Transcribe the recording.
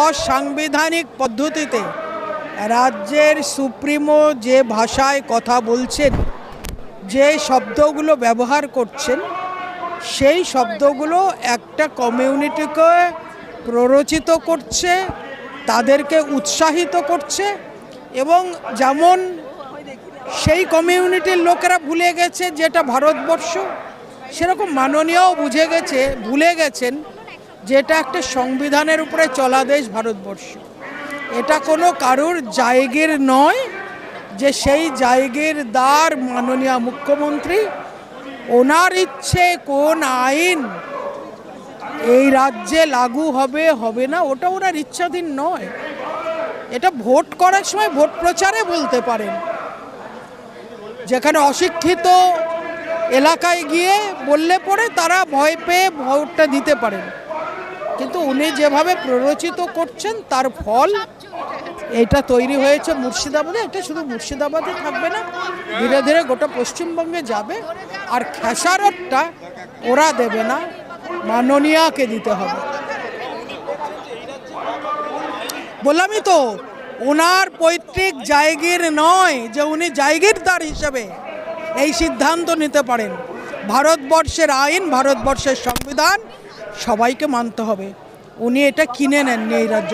অসাংবিধানিক পদ্ধতিতে রাজ্যের সুপ্রিমো যে ভাষায় কথা বলছেন, যে শব্দগুলো ব্যবহার করছেন, সেই শব্দগুলো একটা কমিউনিটিকে প্ররোচিত করছে, তাদেরকে উৎসাহিত করছে এবং যেমন সেই কমিউনিটির লোকেরা ভুলে গেছে যেটা ভারতবর্ষ, সেরকম মাননীয়ও বুঝে গেছে, ভুলে গেছেন যেটা একটা সংবিধানের উপরে চলা দেশ ভারতবর্ষ। এটা কোনো কারুর জায়গের নয় যে সেই জায়গের দ্বার মাননীয় মুখ্যমন্ত্রী, ওনার ইচ্ছে কোন আইন এই রাজ্যে লাগু হবে হবে না, ওটা ওনার ইচ্ছাধীন নয়। এটা ভোট করার সময় ভোট প্রচারে বলতে পারেন। যেখানে অশিক্ষিত এলাকায় গিয়ে বললে পরে তারা ভয় পেয়ে ভোটটা দিতে পারেন। কিন্তু উনি যেভাবে প্ররোচিত করছেন, তার ফল এটা তৈরি হয়েছে মুর্শিদাবাদে। এটা শুধু মুর্শিদাবাদে থাকবে না, ধীরে ধীরে গোটা পশ্চিমবঙ্গে যাবে। আর খেসারতটা ওরা দেবে না, মাননীয়াকে দিতে হবে। বললামই তো ওনার পৈতৃক জায়গির নয় যে উনি জায়গিরদার হিসেবে এই সিদ্ধান্ত নিতে পারেন। ভারতবর্ষের আইন, ভারতবর্ষের সংবিধান সবাইকে মানতে হবে। উনি এটা কিনে নেননি এই রাজ্য